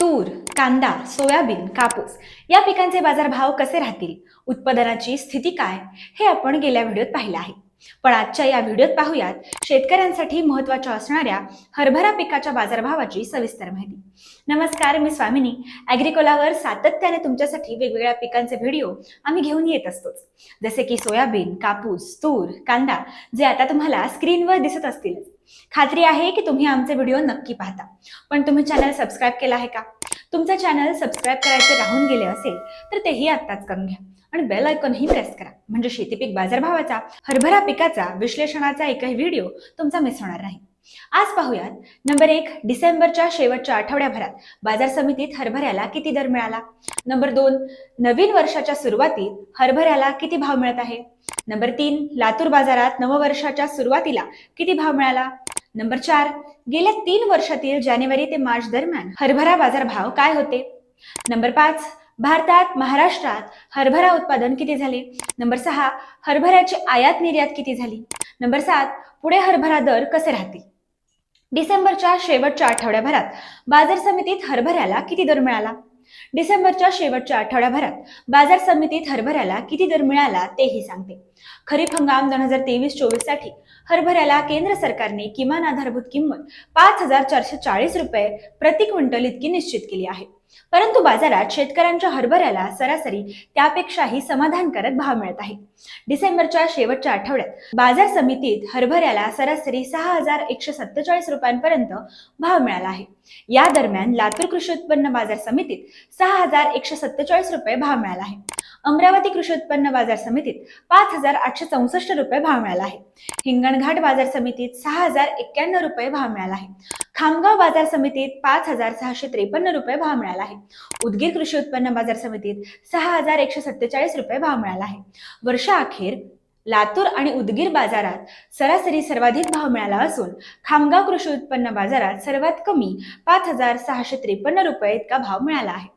तूर कांदा सोयाबीन कापूस या पिकांचे बाजारभाव कसे राहतील? उत्पादनाची स्थिती काय? हे आपण गेल्या व्हिडिओत पाहिलं आहे. पण आजच्या या व्हिडिओत पाहूयात शेतकऱ्यांसाठी महत्त्वाच्या असणाऱ्या हरभरा पिकाच्या बाजारभावाची सविस्तर माहिती. नमस्कार मी स्वामिनी. ॲग्रिकोलावर सातत्याने तुमच्यासाठी वेगवेगळ्या पिकांचे व्हिडिओ आम्ही घेऊन येत असतोच. जसे की सोयाबीन कापूस तूर कांदा जे आता तुम्हाला स्क्रीनवर दिसत असतील. खात्री आहे की तुम्ही आमचे व्हिडिओ नक्की पाहता. पण तुम्ही चॅनल सबस्क्राईब केला आहे का? तुमचं चॅनल सबस्क्राईब करायचे राहून गेले असेल तर तेही आत्ताच करून घ्या. आणि बेल आयकॉनही प्रेस करा. म्हणजे शेतीपीक बाजारभावाचा हरभरा पिकाचा विश्लेषणाचा एकही व्हिडिओ तुमचा मिस होणार नाही. आज पाहूयात नंबर एक डिसेंबरच्या शेवटच्या आठवड्याभरात बाजार समितीत हरभऱ्याला किती दर मिळाला? नंबर दोन नवीन वर्षाच्या सुरुवातीत हरभऱ्याला किती भाव मिळत आहे? नंबर तीन लातूर बाजारात नववर्षाच्या सुरुवातीला किती भाव मिळाला? नंबर चार गेल्या तीन वर्षातील जानेवारी ते मार्च दरम्यान हरभरा बाजार भाव काय होते? नंबर पाच भारतात महाराष्ट्रात हरभरा उत्पादन किती झाले? नंबर सहा हरभऱ्याची आयात निर्यात किती झाली? नंबर सात पुढे हरभरा दर कसे राहतील? डिसेंबरच्या शेवटच्या आठवड्याभरात बाजार समितीत हरभऱ्याला किती दर मिळाला? डिसेंबरच्या शेवटच्या आठवड्याभरात बाजार समितीत हरभऱ्याला किती दर मिळाला तेही सांगते. खरीप हंगाम दोन हजार तेवीस चोवीससाठी हरभऱ्याला केंद्र सरकारने किमान आधारभूत किंमत पाच हजार चारशे चाळीस रुपये प्रति क्विंटल इतकी निश्चित केली आहे. परंतु बाजारात शेतकऱ्यांच्या हरभऱ्याला सरासरी त्यापेक्षाही समाधानकारक भाव मिळत आहे. डिसेंबरच्या शेवटच्या आठवड्यात बाजार समितीत हरभऱ्याला सरासरी सहा हजार एकशे सत्तेचाळीस रुपयांपर्यंत भाव मिळाला आहे. या दरम्यान लातूर कृषी उत्पन्न बाजार समितीत सहा हजार एकशे सत्तेचाळीस रुपये भाव मिळाला आहे. अमरावती कृषी उत्पन्न बाजार समितीत पाच हजार आठशे चौसष्ट रुपये भाव मिळाला आहे. हिंगणघाट बाजार समितीत सहा हजार एक्क्याण्णव रुपये भाव मिळाला आहे. खामगाव बाजार समितीत पाच हजार सहाशे त्रेपन्न रुपये भाव मिळाला आहे. उदगीर कृषी उत्पन्न बाजार समितीत सहा हजार एकशे सत्तेचाळीस रुपये भाव मिळाला आहे. वर्षाअखेर लातूर आणि उदगीर बाजारात सरासरी सर्वाधिक भाव मिळाला असून खामगाव कृषी उत्पन्न बाजारात सर्वात कमी पाच हजार सहाशे त्रेपन्न रुपये इतका भाव मिळाला आहे.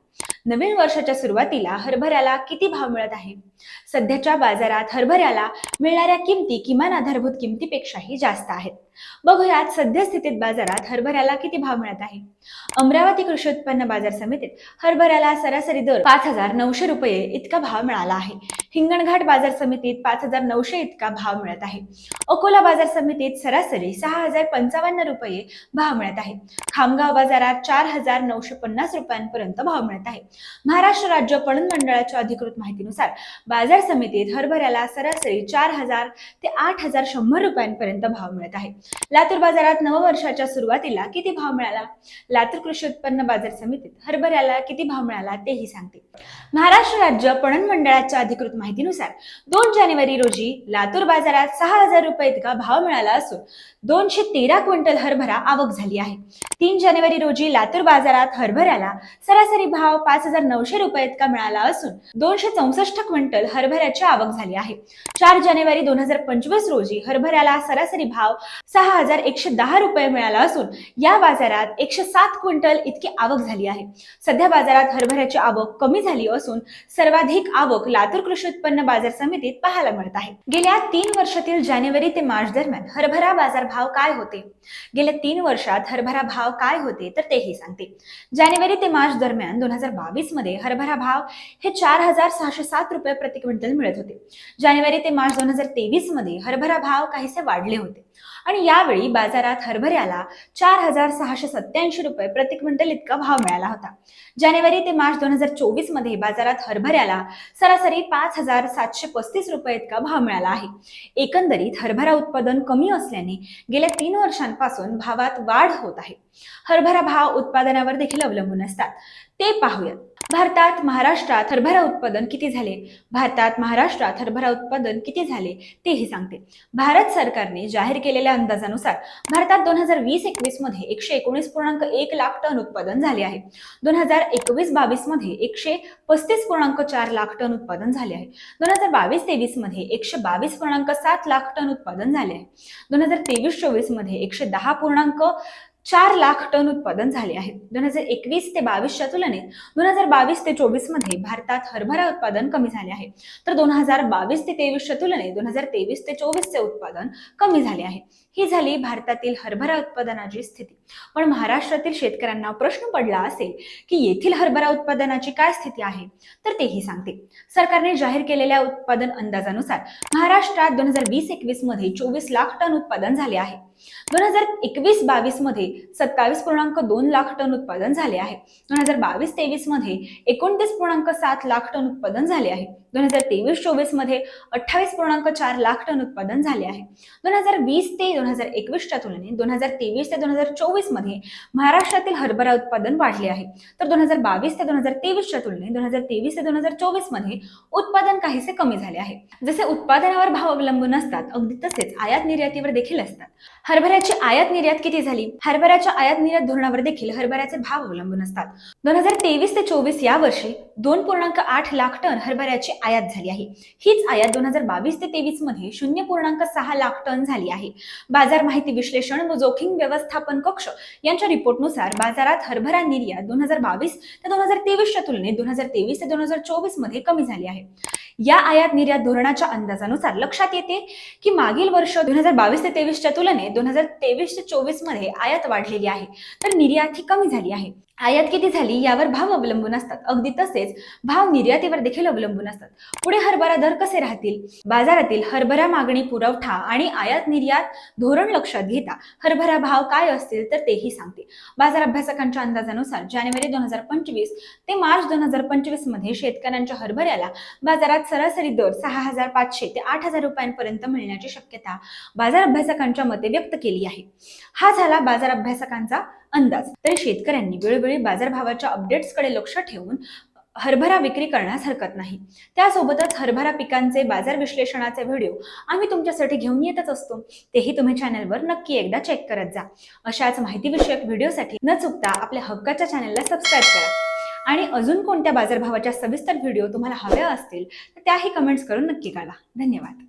नवीन वर्षाच्या सुरुवातीला हरभऱ्याला किती भाव मिळत आहे? सध्याच्या बाजारात हरभऱ्याला मिळणाऱ्या किमती किमान आधारभूत किमतीपेक्षाही जास्त आहेत. बघूयात सद्यस्थितीत बाजारात हरभऱ्याला किती भाव मिळत आहे? अमरावती कृषी उत्पन्न बाजार समितीत हरभऱ्याला सरासरी दर पाच हजार नऊशे रुपये इतका भाव मिळाला आहे. हिंगणघाट बाजार समितीत पाच हजार नऊशे इतका भाव मिळत आहे. अकोला बाजार समितीत सरासरी सहा हजार पंचावन्न रुपये भाव मिळत आहे. खामगाव बाजारात चार हजार नऊशे पन्नास रुपयांपर्यंत भाव मिळत आहे. महाराष्ट्र राज्य पणन मंडळाच्या अधिकृत माहितीनुसार बाजार समितीत हरभऱ्याला सरासरी चार हजार ते आठ हजार शंभर रुपयांपर्यंत भाव मिळत आहे. लातूर बाजारात नववर्षाच्या सुरुवातीला किती भाव मिळाला? लातूर कृषी उत्पन्न बाजार समितीत हरभऱ्याला किती भाव मिळाला तेही सांगते. महाराष्ट्र राज्य पणन मंडळाच्या अधिकृत माहितीनुसार दोन जानेवारी रोजी लातूर बाजारात सहा हजार रुपये इतका भाव मिळाला असून दोनशे तेरा क्विंटल हरभरा आवक झाली आहे. तीन जानेवारी रोजी लातूर बाजारात हरभऱ्याला सरासरी भाव पाच पाच हजार नऊशे रुपये इतका मिळाला असून दोनशे चौसष्ट क्विंटल हरभऱ्याची आवक झाली आहे. चार जानेवारी दोन हजार पंचवीस रोजी हरभऱ्याला सरासरी भाव सहा हजार एकशे दहा रुपये मिळाला असून या बाजारात एकशे सात क्विंटल इतकी आवक झाली आहे. सध्या बाजारात हरभऱ्याची आवक कमी झाली असून सर्वाधिक आवक लातूर कृषी उत्पन्न बाजार समितीत पाहायला मिळत आहे. गेल्या तीन वर्षातील जानेवारी ते मार्च दरम्यान हरभरा बाजार भाव काय होते? गेल्या तीन वर्षात हरभरा भाव काय होते? तर तेही सांगते. जानेवारी ते मार्च दरम्यान दोन हजार बावीसमध्ये हरभरा भाव हे चार हजार सहाशे सात रुपये प्रति क्विंटल मिळत होते. जानेवारी ते मार्च दोन हजार तेवीसमध्ये हरभरा भाव काहीसे वाढले होते. आणि यावेळी बाजारात हरभऱ्याला चार हजार सहाशे सत्याऐंशी रुपये प्रति क्विंटल इतका भाव मिळाला होता. जानेवारी ते मार्च दोन हजार चोवीसमध्ये बाजारात हरभऱ्याला सरासरी पाच हजार सातशे पस्तीस रुपये इतका भाव मिळाला आहे. एकंदरीत हरभरा उत्पादन कमी असल्याने गेल्या तीन वर्षांपासून भावात वाढ होत आहे. हरभरा भाव उत्पादनावर देखील अवलंबून असतात. ते पाहूयात. भारतात महाराष्ट्रात हरभरा उत्पादन किती झाले? भारतात महाराष्ट्रात हरभरा उत्पादन किती झाले? तेही सांगते. भारत सरकारने जाहीर केले केलेल्या अंदाजानुसार भारतात दोन हजार वीस एकवीसमध्ये एकशे एकोणीस पूर्णांक एक लाख टन उत्पादन झाले आहे. दोन हजार एकवीस बावीसमध्ये एकशे पस्तीस पूर्णांक चार लाख टन उत्पादन झाले आहे. दोन हजार बावीस तेवीसमध्ये एकशे बावीस पूर्णांक सात लाख टन उत्पादन झाले आहे. दोन हजार तेवीस चोवीसमध्ये एकशे दहा पूर्णांक चार लाख टन उत्पादन झाले आहे. दोन हजार एकवीस ते बावीसच्या तुलनेत दोन हजार बावीस ते चोवीसमध्ये भारतात हरभरा उत्पादन कमी झाले आहे. तर दोन हजार बावीस ते तेवीसच्या तुलनेत दोन हजार तेवीस ते चोवीसचे उत्पादन कमी झाले आहे. ही झाली भारतातील हरभरा उत्पादनाची स्थिती. पण महाराष्ट्रातील शेतकऱ्यांना प्रश्न पडला असेल की येथील हरभरा उत्पादनाची काय स्थिती आहे? तर तेही सांगते. सरकारने जाहीर केलेल्या उत्पादन अंदाजानुसार महाराष्ट्रात दोन हजार वीस एकवीसमध्ये चोवीस लाख टन उत्पादन झाले आहे. दोन हजार एकवीस बावीसमध्ये सत्तावीस पूर्णांक दोन लाख टन उत्पादन झाले आहे दोन हजार बावीस तेवीसमध्ये एकोणतीस पूर्णांक सात लाख टन उत्पादन झाले आहे दोन हजार तेवीस चोवीसमध्ये अठ्ठावीस पूर्णांक चार लाख टन उत्पादन झाले आहे दोन हजार वीस ते दोन हजार एकवीसच्या तुलनेत दोन हजार तेवीस ते दोन हजार चोवीसमध्ये महाराष्ट्रातील हरभरा उत्पादन वाढले आहे तर दोन हजार बावीस ते दोन हजार तेवीसच्या तुलनेत दोन हजार तेवीस ते दोन हजार चोवीसमध्ये उत्पादन काहीसे कमी झाले आहे जसे उत्पादनावर भाव अवलंबून असतात अगदी तसेच आयात निर्यातीवर देखील असतात हरभऱ्याची आयात निर्यात किती झाली हर हरभऱ्याच्या आयात निर्यात धोरणावर देखील हरभऱ्याचे भाव अवलंबून असतात. दोन हजार तेवीस ते चोवीस या वर्षी दोन पूर्णांक आठ लाख टन हरभऱ्याची आयात झाली आहे. हीच आयात दोन हजार बावीस ते तेवीसमध्ये शून्य पूर्णांक सहा लाख टन झाली आहे. बाजार माहिती विश्लेषण व जोखीम व्यवस्थापन कक्ष यांच्या रिपोर्टनुसार बाजारात हरभरा निर्यात दोन हजार बावीस ते दोन हजार तेवीसच्या तुलनेत दोन हजार तेवीस ते दोन हजार चोवीसमध्ये कमी झाली आहे. या आयात निर्यात धोरणाच्या अंदाजानुसार लक्षात येते की मागील वर्ष दोन हजार बावीस ते तेवीसच्या तुलनेत दोन हजार तेवीस ते चोवीसमध्ये आयात वाढलेली आहे. तर निर्यात ही कमी झाली आहे. आयात किती झाली यावर भाव अवलंबून असतात. अगदी तसेच भाव निर्यातीवर देखील अवलंबून असतात. पुढे हरभरा दर कसे राहतील? बाजारातील हरभरा मागणी पुरवठा आणि आयात निर्यात धोरण लक्षात घेता हरभरा भाव काय असतील तर तेही सांगते. बाजार अभ्यासकांच्या अंदाजानुसार जानेवारी दोन हजार पंचवीस ते मार्च दोन हजार पंचवीसमध्ये शेतकऱ्यांच्या हरभऱ्याला बाजारात सरासरी दर सहा हजार पाचशे ते आठ हजार रुपयांपर्यंत मिळण्याची शक्यता बाजार अभ्यासकांच्या मते व्यक्त केली आहे. हा झाला बाजार अभ्यासकांचा अंदाज. तरी शेतकऱ्यांनी वेळोवेळी बाजारभावाच्या अपडेट्सकडे लक्ष ठेवून हरभरा विक्री करण्यास हरकत नाही. त्यासोबतच हरभरा पिकांचे बाजार विश्लेषणाचे व्हिडिओ आम्ही तुमच्यासाठी घेऊन येतच असतो. तेही तुम्ही चॅनलवर नक्की एकदा चेक करत जा. अशाच माहितीविषयक व्हिडिओसाठी न चुकता आपल्या हक्काच्या चॅनलला सबस्क्राईब करा. आणि अजून कोणत्या बाजारभावाच्या सविस्तर व्हिडिओ तुम्हाला हव्या असतील तर त्याही कमेंट्स करून नक्की कळवा. धन्यवाद.